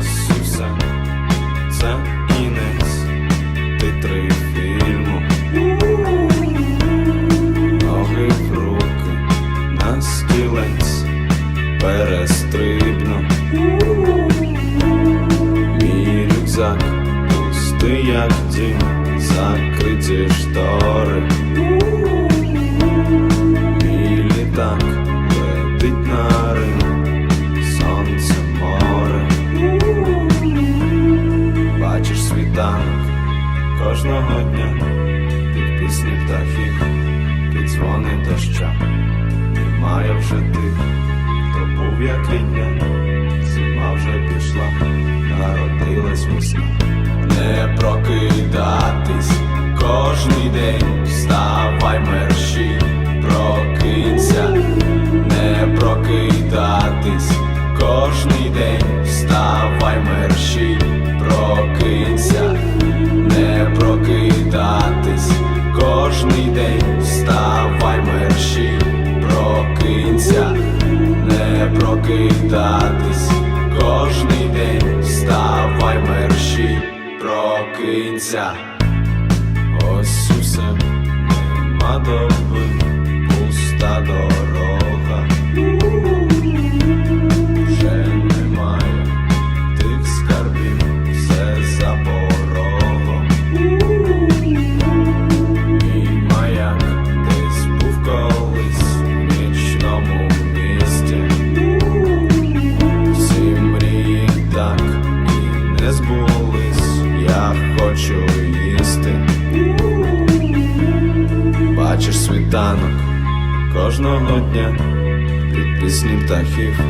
Сюзан, це кінець титри фільму. Ноги руки на стілець перестрибну. Мій рюкзак пустий, як дім, закриті штани. Світанок кожного дня, під пісні птахів, під дзвони доща. Немає вже тих, хто був як рідня, зима вже пішла, народилась весна. Не прокидатись кожний день, мерщій, прокинься, не прокидатись кожний день, вставай мерщій, прокинься. Ось усе нема доби, Бачиш світанок кожного дня під пісні птахів,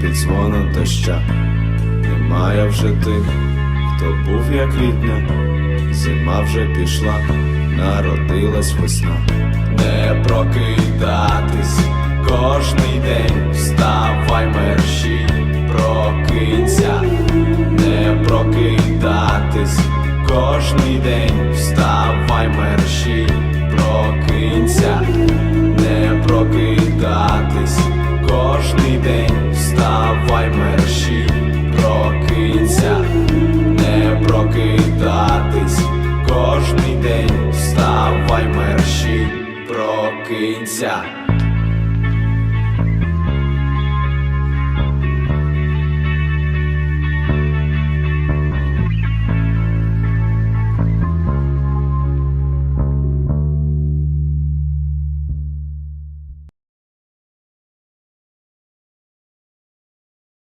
під дзвоном доща. Немає вже тих, хто був як рідня, зима вже пішла, народилась весна. Не прокидатись кожний день, вставай мерщій, прокинься, не прокидатись кожний день, вставай мерщій, прокинься, не прокидатись. Кожний день, вставай мерщій, прокинься, не прокидатись. Кожний день, вставай мерщій, прокинься.